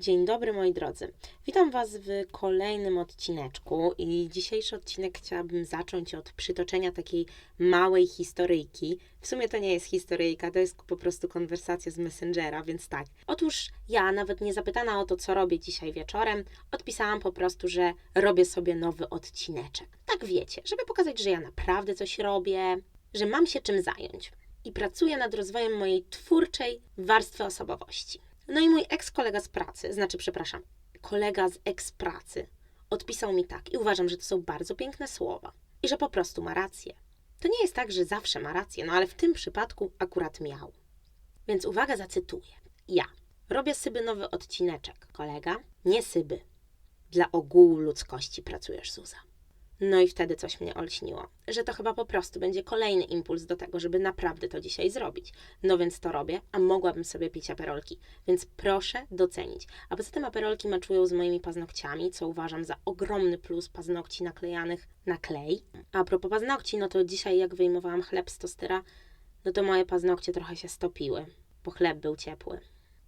Dzień dobry moi drodzy. Witam Was w kolejnym odcineczku i dzisiejszy odcinek chciałabym zacząć od przytoczenia takiej małej historyjki. W sumie to nie jest historyjka, to jest po prostu konwersacja z Messengera, więc tak. Otóż ja, nawet nie zapytana o to, co robię dzisiaj wieczorem, odpisałam po prostu, że robię sobie nowy odcineczek. Tak wiecie, żeby pokazać, że ja naprawdę coś robię, że mam się czym zająć i pracuję nad rozwojem mojej twórczej warstwy osobowości. No i mój eks-kolega z pracy, znaczy, przepraszam, kolega z eks-pracy, odpisał mi tak i uważam, że to są bardzo piękne słowa i że po prostu ma rację. To nie jest tak, że zawsze ma rację, no ale w tym przypadku akurat miał. Więc uwaga, zacytuję. Ja robię syby nowy odcineczek, kolega, nie syby. Dla ogółu ludzkości pracujesz, Zuza. No i wtedy coś mnie olśniło, że to chyba po prostu będzie kolejny impuls do tego, żeby naprawdę to dzisiaj zrobić. No więc to robię, a mogłabym sobie pić aperolki, więc proszę docenić. A poza tym aperolki maczują z moimi paznokciami, co uważam za ogromny plus paznokci naklejanych na klej. A propos paznokci, no to dzisiaj jak wyjmowałam chleb z tostyra, no to moje paznokcie trochę się stopiły, bo chleb był ciepły.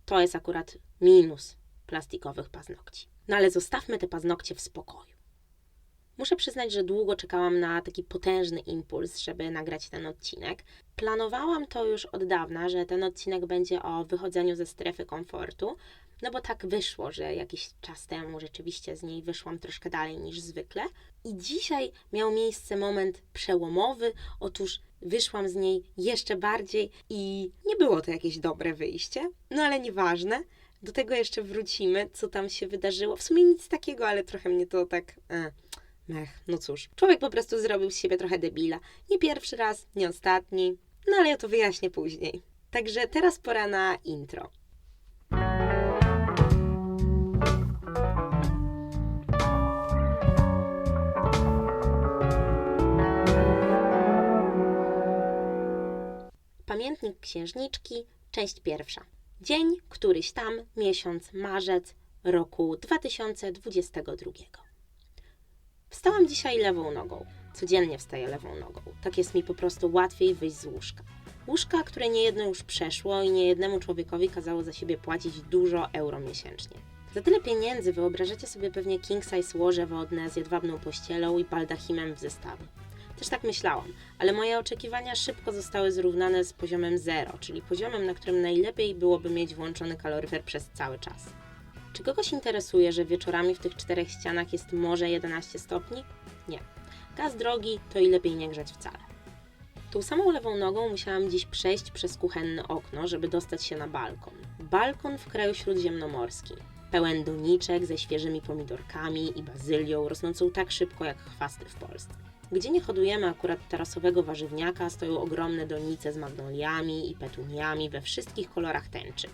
To jest akurat minus plastikowych paznokci. No ale zostawmy te paznokcie w spokoju. Muszę przyznać, że długo czekałam na taki potężny impuls, żeby nagrać ten odcinek. Planowałam to już od dawna, że ten odcinek będzie o wychodzeniu ze strefy komfortu, no bo tak wyszło, że jakiś czas temu rzeczywiście z niej wyszłam troszkę dalej niż zwykle. I dzisiaj miał miejsce moment przełomowy. Otóż wyszłam z niej jeszcze bardziej i nie było to jakieś dobre wyjście, no ale nieważne. Do tego jeszcze wrócimy, co tam się wydarzyło. W sumie nic takiego, ale trochę mnie to tak. E, Ech, no cóż, człowiek po prostu zrobił z siebie trochę debila. Nie pierwszy raz, nie ostatni, no ale ja to wyjaśnię później. Także teraz pora na intro. Pamiętnik księżniczki, część pierwsza. Dzień, któryś tam, miesiąc, marzec roku 2022. Wstałam dzisiaj lewą nogą. Codziennie wstaję lewą nogą. Tak jest mi po prostu łatwiej wyjść z łóżka. Łóżka, które niejedno już przeszło i niejednemu człowiekowi kazało za siebie płacić dużo euro miesięcznie. Za tyle pieniędzy wyobrażacie sobie pewnie king size łoże wodne z jedwabną pościelą i baldachimem w zestawie. Też tak myślałam, ale moje oczekiwania szybko zostały zrównane z poziomem zero, czyli poziomem, na którym najlepiej byłoby mieć włączony kaloryfer przez cały czas. Czy kogoś interesuje, że wieczorami w tych czterech ścianach jest może 11 stopni? Nie. Gaz drogi, to i lepiej nie grzać wcale. Tą samą lewą nogą musiałam dziś przejść przez kuchenne okno, żeby dostać się na balkon. Balkon w kraju śródziemnomorskim. Pełen doniczek ze świeżymi pomidorkami i bazylią, rosnącą tak szybko jak chwasty w Polsce. Gdzie nie hodujemy akurat tarasowego warzywniaka, stoją ogromne donice z magnoliami i petuniami we wszystkich kolorach tęczy.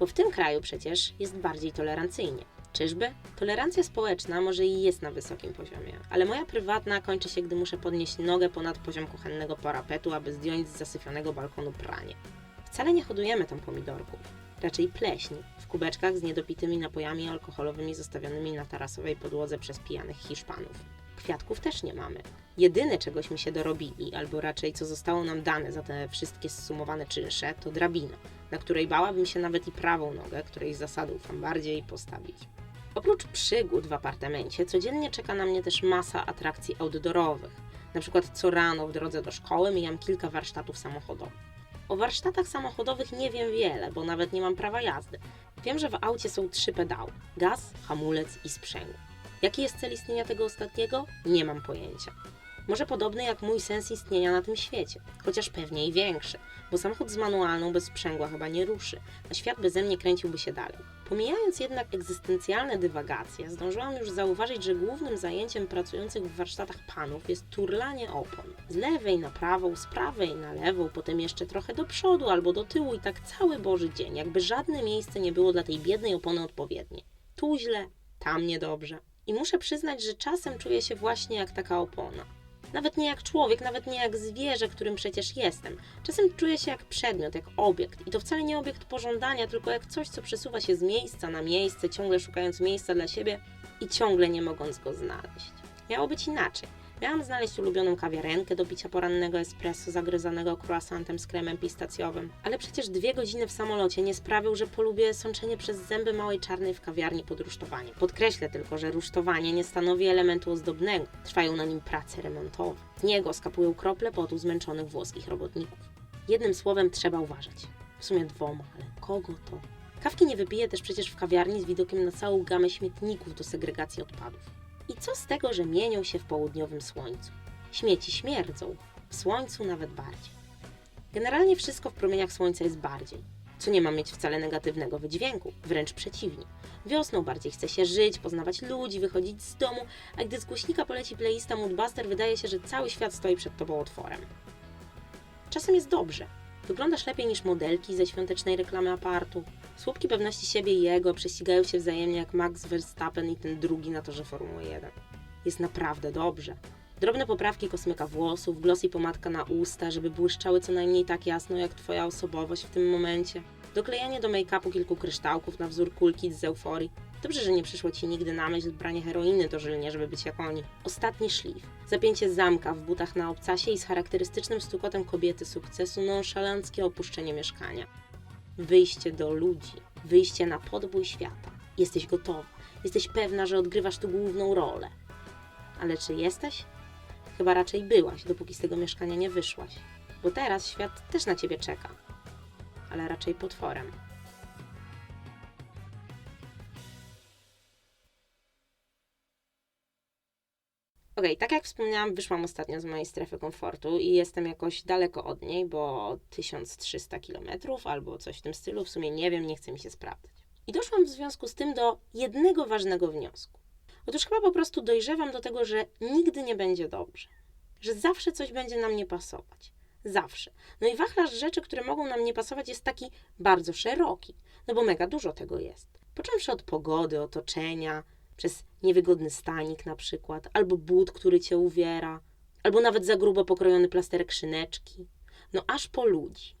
Bo w tym kraju przecież jest bardziej tolerancyjnie. Czyżby? Tolerancja społeczna może i jest na wysokim poziomie, ale moja prywatna kończy się, gdy muszę podnieść nogę ponad poziom kuchennego parapetu, aby zdjąć z zasyfionego balkonu pranie. Wcale nie hodujemy tam pomidorków, raczej pleśń w kubeczkach z niedopitymi napojami alkoholowymi zostawionymi na tarasowej podłodze przez pijanych Hiszpanów. Kwiatków też nie mamy. Jedyne, czegośmy się dorobili, albo raczej co zostało nam dane za te wszystkie zsumowane czynsze, to drabina, na której bałabym się nawet i prawą nogę, której zasady ufam bardziej, postawić. Oprócz przygód w apartamencie, codziennie czeka na mnie też masa atrakcji outdoorowych. Na przykład co rano w drodze do szkoły mijam kilka warsztatów samochodowych. O warsztatach samochodowych nie wiem wiele, bo nawet nie mam prawa jazdy. Wiem, że w aucie są trzy pedały: gaz, hamulec i sprzęgło. Jaki jest cel istnienia tego ostatniego? Nie mam pojęcia. Może podobny jak mój sens istnienia na tym świecie, chociaż pewnie i większy, bo samochód z manualną bez sprzęgła chyba nie ruszy, a świat beze mnie kręciłby się dalej. Pomijając jednak egzystencjalne dywagacje, zdążyłam już zauważyć, że głównym zajęciem pracujących w warsztatach panów jest turlanie opon. Z lewej na prawą, z prawej na lewą, potem jeszcze trochę do przodu albo do tyłu i tak cały Boży dzień, jakby żadne miejsce nie było dla tej biednej opony odpowiednie. Tu źle, tam niedobrze. I muszę przyznać, że czasem czuję się właśnie jak taka opona. Nawet nie jak człowiek, nawet nie jak zwierzę, którym przecież jestem. Czasem czuję się jak przedmiot, jak obiekt. I to wcale nie obiekt pożądania, tylko jak coś, co przesuwa się z miejsca na miejsce, ciągle szukając miejsca dla siebie i ciągle nie mogąc go znaleźć. Miało być inaczej. Miałam znaleźć ulubioną kawiarenkę do picia porannego espresso zagryzanego croissantem z kremem pistacjowym. Ale przecież dwie godziny w samolocie nie sprawią, że polubię sączenie przez zęby małej czarnej w kawiarni pod rusztowanie. Podkreślę tylko, że rusztowanie nie stanowi elementu ozdobnego. Trwają na nim prace remontowe. Z niego skapują krople potu zmęczonych włoskich robotników. Jednym słowem trzeba uważać. W sumie dwoma, ale kogo to? Kawki nie wypiję też przecież w kawiarni z widokiem na całą gamę śmietników do segregacji odpadów. I co z tego, że mienią się w południowym słońcu? Śmieci śmierdzą, w słońcu nawet bardziej. Generalnie wszystko w promieniach słońca jest bardziej, co nie ma mieć wcale negatywnego wydźwięku, wręcz przeciwnie. Wiosną bardziej chce się żyć, poznawać ludzi, wychodzić z domu, a gdy z głośnika poleci playlista Moodbuster, wydaje się, że cały świat stoi przed tobą otworem. Czasem jest dobrze. Wyglądasz lepiej niż modelki ze świątecznej reklamy apartu. Słupki pewności siebie i jego prześcigają się wzajemnie jak Max Verstappen i ten drugi na torze Formuły 1. Jest naprawdę dobrze. Drobne poprawki kosmyka włosów, glossy pomadka na usta, żeby błyszczały co najmniej tak jasno jak twoja osobowość w tym momencie. Doklejanie do make-upu kilku kryształków na wzór kulki z euforii. Dobrze, że nie przyszło ci nigdy na myśl branie heroiny dożylnie, żeby być jak oni. Ostatni szlif. Zapięcie zamka w butach na obcasie i z charakterystycznym stukotem kobiety sukcesu nonszalanckie opuszczenie mieszkania. Wyjście do ludzi. Wyjście na podbój świata. Jesteś gotowa. Jesteś pewna, że odgrywasz tu główną rolę. Ale czy jesteś? Chyba raczej byłaś, dopóki z tego mieszkania nie wyszłaś. Bo teraz świat też na ciebie czeka. Ale raczej potworem. Okej, tak jak wspomniałam, wyszłam ostatnio z mojej strefy komfortu i jestem jakoś daleko od niej, bo 1300 km albo coś w tym stylu, w sumie nie wiem, nie chce mi się sprawdzać. I doszłam w związku z tym do jednego ważnego wniosku. Otóż chyba po prostu dojrzewam do tego, że nigdy nie będzie dobrze. Że zawsze coś będzie nam nie pasować. Zawsze. No i wachlarz rzeczy, które mogą nam nie pasować, jest taki bardzo szeroki. No bo mega dużo tego jest. Począwszy od pogody, otoczenia, przez niewygodny stanik na przykład, albo but, który cię uwiera, albo nawet za grubo pokrojony plasterek szyneczki, no aż po ludzi.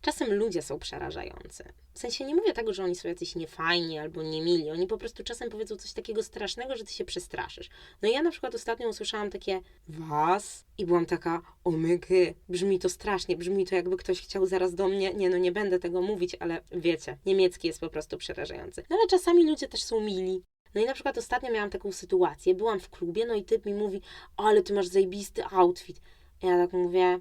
Czasem ludzie są przerażający. W sensie nie mówię tego, że oni są jacyś niefajni albo niemili. Oni po prostu czasem powiedzą coś takiego strasznego, że ty się przestraszysz. No i ja na przykład ostatnio usłyszałam takie was i byłam taka omygy. Brzmi to strasznie, brzmi to jakby ktoś chciał zaraz do mnie. Nie no, nie będę tego mówić, ale wiecie, niemiecki jest po prostu przerażający. No ale czasami ludzie też są mili. No i na przykład ostatnio miałam taką sytuację, byłam w klubie, no i typ mi mówi, ale ty masz zajebisty outfit. Ja tak mówię,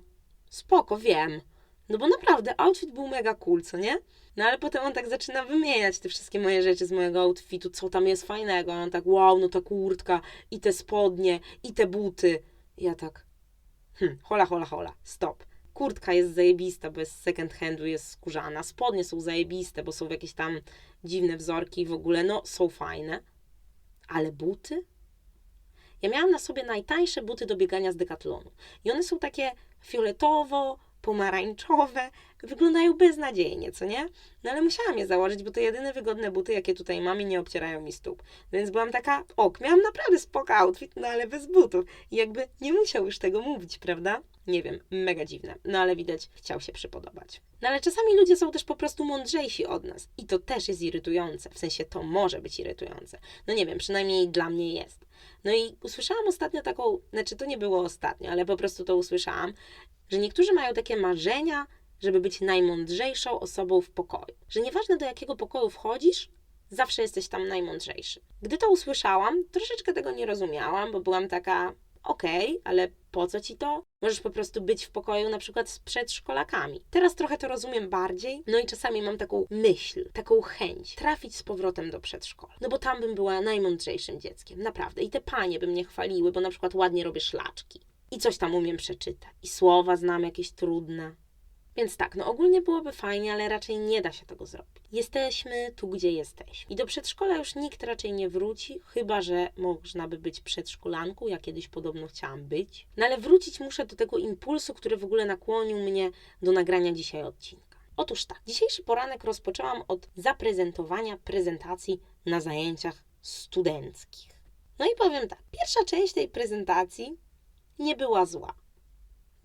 spoko, wiem. No bo naprawdę, outfit był mega cool, co nie? No ale potem on tak zaczyna wymieniać te wszystkie moje rzeczy z mojego outfitu, co tam jest fajnego. I on tak, wow, no ta kurtka, i te spodnie, i te buty. I ja tak, hm, hola, hola, hola, stop. Kurtka jest zajebista, bo jest second handu, jest skórzana. Spodnie są zajebiste, bo są jakieś tam dziwne wzorki w ogóle, no są fajne. Ale buty? Ja miałam na sobie najtańsze buty do biegania z Decathlonu. I one są takie fioletowo, pomarańczowe, wyglądają beznadziejnie, co nie? No ale musiałam je założyć, bo to jedyne wygodne buty, jakie tutaj mam i nie obcierają mi stóp. Więc byłam taka, ok, miałam naprawdę spoko outfit, no ale bez butów. I jakby nie musiał już tego mówić, prawda? Nie wiem, mega dziwne. No ale widać, chciał się przypodobać. No ale czasami ludzie są też po prostu mądrzejsi od nas. I to też jest irytujące. W sensie to może być irytujące. No nie wiem, przynajmniej dla mnie jest. No i usłyszałam ostatnio taką, znaczy to nie było ostatnio, ale po prostu to usłyszałam, że niektórzy mają takie marzenia, żeby być najmądrzejszą osobą w pokoju. Że nieważne do jakiego pokoju wchodzisz, zawsze jesteś tam najmądrzejszy. Gdy to usłyszałam, troszeczkę tego nie rozumiałam, bo byłam taka, okej, ale po co ci to? Możesz po prostu być w pokoju na przykład z przedszkolakami. Teraz trochę to rozumiem bardziej, no i czasami mam taką myśl, taką chęć trafić z powrotem do przedszkola. No bo tam bym była najmądrzejszym dzieckiem, naprawdę. I te panie by mnie chwaliły, bo na przykład ładnie robię szlaczki. I coś tam umiem przeczytać. I słowa znam jakieś trudne. Więc tak, no ogólnie byłoby fajnie, ale raczej nie da się tego zrobić. Jesteśmy tu, gdzie jesteśmy. I do przedszkola już nikt raczej nie wróci, chyba że można by być przedszkolanką. Ja kiedyś podobno chciałam być. No ale wrócić muszę do tego impulsu, który w ogóle nakłonił mnie do nagrania dzisiaj odcinka. Otóż tak, dzisiejszy poranek rozpoczęłam od zaprezentowania prezentacji na zajęciach studenckich. No i powiem tak, pierwsza część tej prezentacji nie była zła.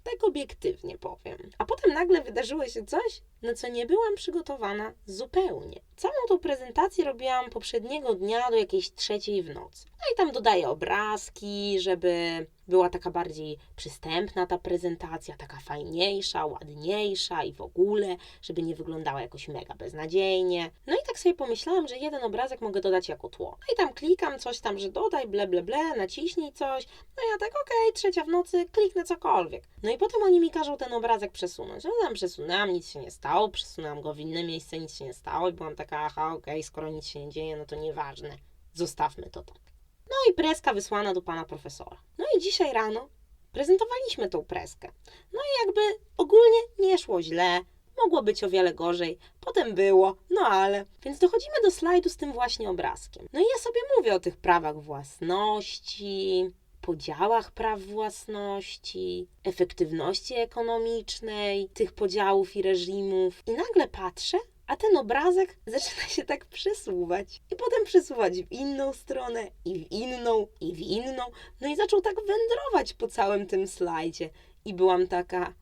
Tak obiektywnie powiem. A potem nagle wydarzyło się coś, na co nie byłam przygotowana zupełnie. Całą tą prezentację robiłam poprzedniego dnia do jakiejś trzeciej w nocy. No i tam dodaję obrazki, żeby była taka bardziej przystępna ta prezentacja, taka fajniejsza, ładniejsza i w ogóle, żeby nie wyglądała jakoś mega beznadziejnie. No i tak sobie pomyślałam, że jeden obrazek mogę dodać jako tło. No i tam klikam coś tam, że dodaj, ble, ble, ble, naciśnij coś. No ja tak, okej, trzecia w nocy, kliknę cokolwiek. No i potem oni mi każą ten obrazek przesunąć. No tam przesunęłam, nic się nie stało, przesunęłam go w inne miejsce, nic się nie stało i byłam taka, aha, okej, skoro nic się nie dzieje, no to nieważne, zostawmy to tak. No i preska wysłana do pana profesora. No i dzisiaj rano prezentowaliśmy tą preskę. No i jakby ogólnie nie szło źle, mogło być o wiele gorzej, potem było, no ale. Więc dochodzimy do slajdu z tym właśnie obrazkiem. No i ja sobie mówię o tych prawach własności, podziałach praw własności, efektywności ekonomicznej tych podziałów i reżimów. I nagle patrzę, a ten obrazek zaczyna się tak przesuwać. I potem przesuwać w inną stronę, i w inną, i w inną. No i zaczął tak wędrować po całym tym slajdzie. I byłam taka,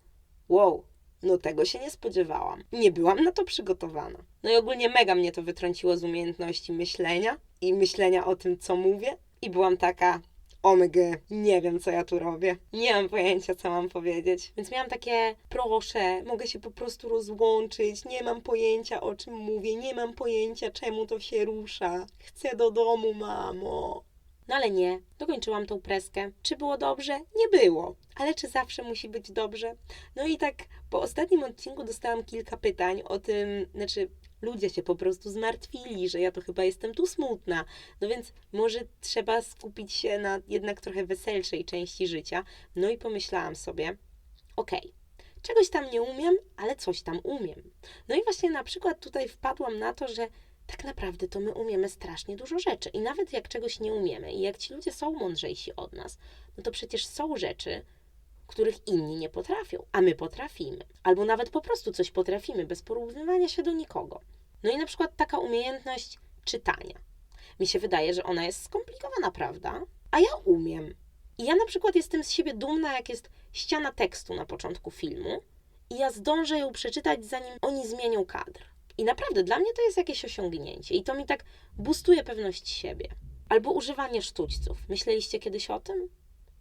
wow, no tego się nie spodziewałam. Nie byłam na to przygotowana. No i ogólnie mega mnie to wytrąciło z umiejętności myślenia i myślenia o tym, co mówię. I byłam taka, omg, nie wiem, co ja tu robię. Nie mam pojęcia, co mam powiedzieć. Więc miałam takie, proszę, mogę się po prostu rozłączyć. Nie mam pojęcia, o czym mówię. Nie mam pojęcia, czemu to się rusza. Chcę do domu, mamo. No ale nie, dokończyłam tą preskę. Czy było dobrze? Nie było. Ale czy zawsze musi być dobrze? No i tak po ostatnim odcinku dostałam kilka pytań o tym, znaczy ludzie się po prostu zmartwili, że ja to chyba jestem tu smutna. No więc może trzeba skupić się na jednak trochę weselszej części życia. No i pomyślałam sobie, okej, czegoś tam nie umiem, ale coś tam umiem. No i właśnie na przykład tutaj wpadłam na to, że tak naprawdę to my umiemy strasznie dużo rzeczy. I nawet jak czegoś nie umiemy, i jak ci ludzie są mądrzejsi od nas, no to przecież są rzeczy, których inni nie potrafią, a my potrafimy. Albo nawet po prostu coś potrafimy, bez porównywania się do nikogo. No i na przykład taka umiejętność czytania. Mi się wydaje, że ona jest skomplikowana, prawda? A ja umiem. I ja na przykład jestem z siebie dumna, jak jest ściana tekstu na początku filmu i ja zdążę ją przeczytać, zanim oni zmienią kadr. I naprawdę dla mnie to jest jakieś osiągnięcie i to mi tak boostuje pewność siebie. Albo używanie sztućców. Myśleliście kiedyś o tym?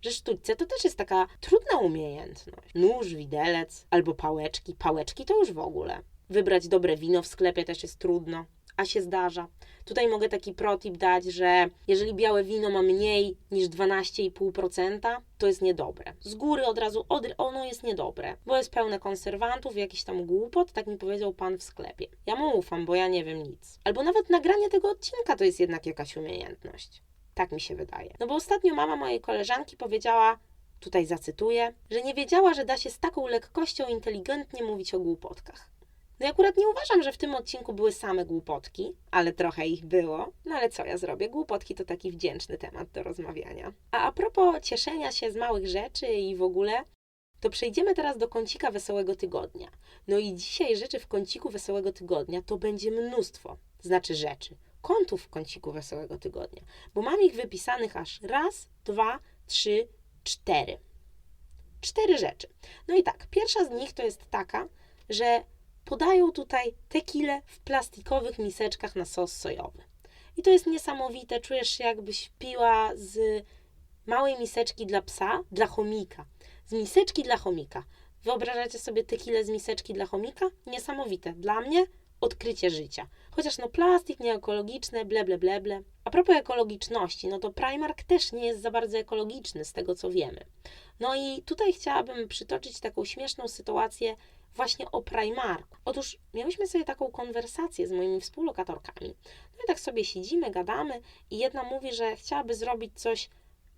Że sztućce to też jest taka trudna umiejętność. Nóż, widelec albo pałeczki. Pałeczki to już w ogóle. Wybrać dobre wino w sklepie też jest trudno, a się zdarza. Tutaj mogę taki protip dać, że jeżeli białe wino ma mniej niż 12,5%, to jest niedobre. Z góry od razu od, ono jest niedobre, bo jest pełne konserwantów, jakiś tam głupot, tak mi powiedział pan w sklepie. Ja mu ufam, bo ja nie wiem nic. Albo nawet nagranie tego odcinka to jest jednak jakaś umiejętność. Tak mi się wydaje. No bo ostatnio mama mojej koleżanki powiedziała, tutaj zacytuję, że nie wiedziała, że da się z taką lekkością inteligentnie mówić o głupotkach. No i akurat nie uważam, że w tym odcinku były same głupotki, ale trochę ich było. No ale co ja zrobię? Głupotki to taki wdzięczny temat do rozmawiania. A a propos cieszenia się z małych rzeczy i w ogóle, to przejdziemy teraz do kącika Wesołego Tygodnia. No i dzisiaj rzeczy w kąciku Wesołego Tygodnia to będzie mnóstwo, znaczy rzeczy, kątów w kąciku Wesołego Tygodnia, bo mam ich wypisanych aż raz, dwa, trzy, cztery. Cztery rzeczy. No i tak, pierwsza z nich to jest taka, że podają tutaj tequilę w plastikowych miseczkach na sos sojowy. I to jest niesamowite, czujesz się jakbyś piła z małej miseczki dla psa, dla chomika. Z miseczki dla chomika. Wyobrażacie sobie tequilę z miseczki dla chomika? Niesamowite. Dla mnie odkrycie życia. Chociaż no plastik nieekologiczny, ble, ble, ble, ble. A propos ekologiczności, no to Primark też nie jest za bardzo ekologiczny z tego, co wiemy. No i tutaj chciałabym przytoczyć taką śmieszną sytuację właśnie o Primarku. Otóż miałyśmy sobie taką konwersację z moimi współlokatorkami. No i tak sobie siedzimy, gadamy i jedna mówi, że chciałaby zrobić coś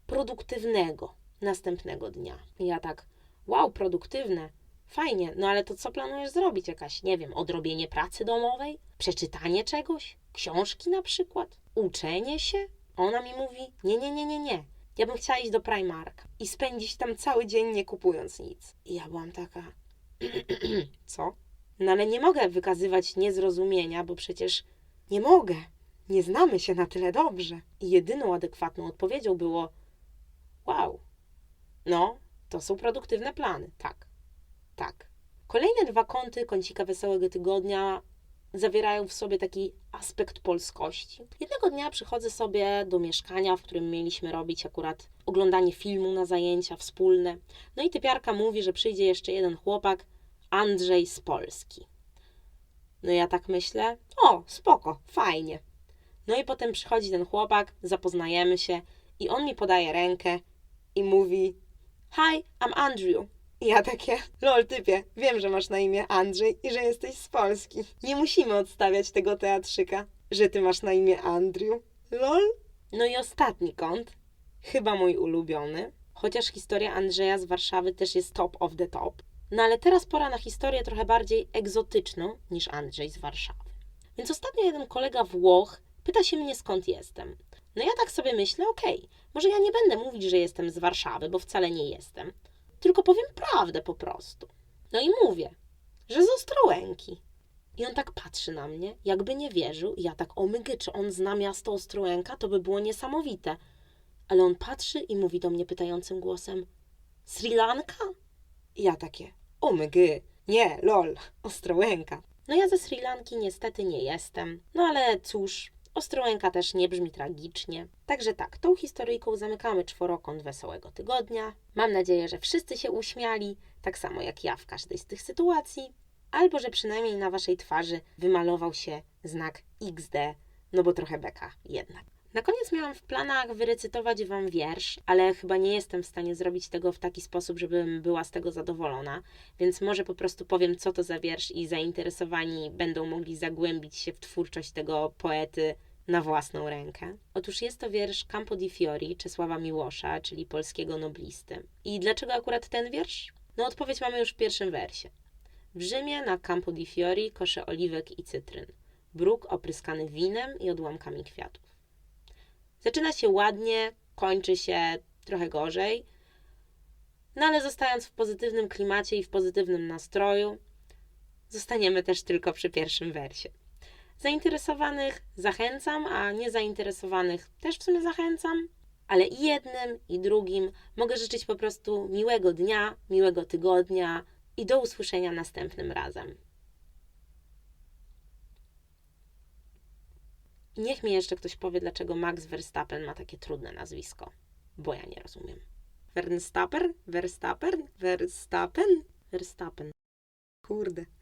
produktywnego następnego dnia. I ja tak, wow, produktywne, fajnie, no ale to co planujesz zrobić? Jakaś, nie wiem, odrobienie pracy domowej? Przeczytanie czegoś? Książki na przykład? Uczenie się? Ona mi mówi, nie, nie, nie, nie, nie. Ja bym chciała iść do Primark i spędzić tam cały dzień nie kupując nic. I ja byłam taka, co? No ale nie mogę wykazywać niezrozumienia, bo przecież nie mogę. Nie znamy się na tyle dobrze. I jedyną adekwatną odpowiedzią było: Wow, no, to są produktywne plany. Tak, tak. Kolejne dwa kąty kącika Wesołego Tygodnia zawierają w sobie taki aspekt polskości. Jednego dnia przychodzę sobie do mieszkania, w którym mieliśmy robić akurat oglądanie filmu na zajęcia wspólne. No i typiarka mówi, że przyjdzie jeszcze jeden chłopak, Andrzej z Polski. No ja tak myślę, o, spoko, fajnie. No i potem przychodzi ten chłopak, zapoznajemy się i on mi podaje rękę i mówi Hi, I'm Andrew. Ja takie, lol typie, wiem, że masz na imię Andrzej i że jesteś z Polski. Nie musimy odstawiać tego teatrzyka, że ty masz na imię Andrew. Lol. No i ostatni kąt, chyba mój ulubiony, chociaż historia Andrzeja z Warszawy też jest top of the top. No ale teraz pora na historię trochę bardziej egzotyczną niż Andrzej z Warszawy. Więc ostatnio jeden kolega Włoch pyta się mnie skąd jestem. No ja tak sobie myślę, okej, może ja nie będę mówić, że jestem z Warszawy, bo wcale nie jestem, tylko powiem prawdę po prostu. No i mówię, że z Ostrołęki. I on tak patrzy na mnie, jakby nie wierzył, ja tak, o mygy, czy on zna miasto Ostrołęka, to by było niesamowite. Ale on patrzy i mówi do mnie pytającym głosem, Sri Lanka? I ja takie, o mygy, nie, lol, Ostrołęka. No ja ze Sri Lanki niestety nie jestem, no ale cóż, Ostrołęka też nie brzmi tragicznie. Także tak, tą historyjką zamykamy czworokąt Wesołego Tygodnia. Mam nadzieję, że wszyscy się uśmiali, tak samo jak ja w każdej z tych sytuacji, albo że przynajmniej na waszej twarzy wymalował się znak XD, no bo trochę beka jednak. Na koniec miałam w planach wyrecytować wam wiersz, ale chyba nie jestem w stanie zrobić tego w taki sposób, żebym była z tego zadowolona, więc może po prostu powiem, co to za wiersz i zainteresowani będą mogli zagłębić się w twórczość tego poety na własną rękę. Otóż jest to wiersz Campo di Fiori Czesława Miłosza, czyli polskiego noblisty. I dlaczego akurat ten wiersz? No odpowiedź mamy już w pierwszym wersie. W Rzymie na Campo di Fiori kosze oliwek i cytryn. Bruk opryskany winem i odłamkami kwiatów. Zaczyna się ładnie, kończy się trochę gorzej, no ale zostając w pozytywnym klimacie i w pozytywnym nastroju, zostaniemy też tylko przy pierwszym wersie. Zainteresowanych zachęcam, a niezainteresowanych też w sumie zachęcam, ale i jednym, i drugim mogę życzyć po prostu miłego dnia, miłego tygodnia i do usłyszenia następnym razem. Niech mi jeszcze ktoś powie, dlaczego Max Verstappen ma takie trudne nazwisko, bo ja nie rozumiem. Verstappen? Verstappen? Verstappen? Verstappen. Kurde.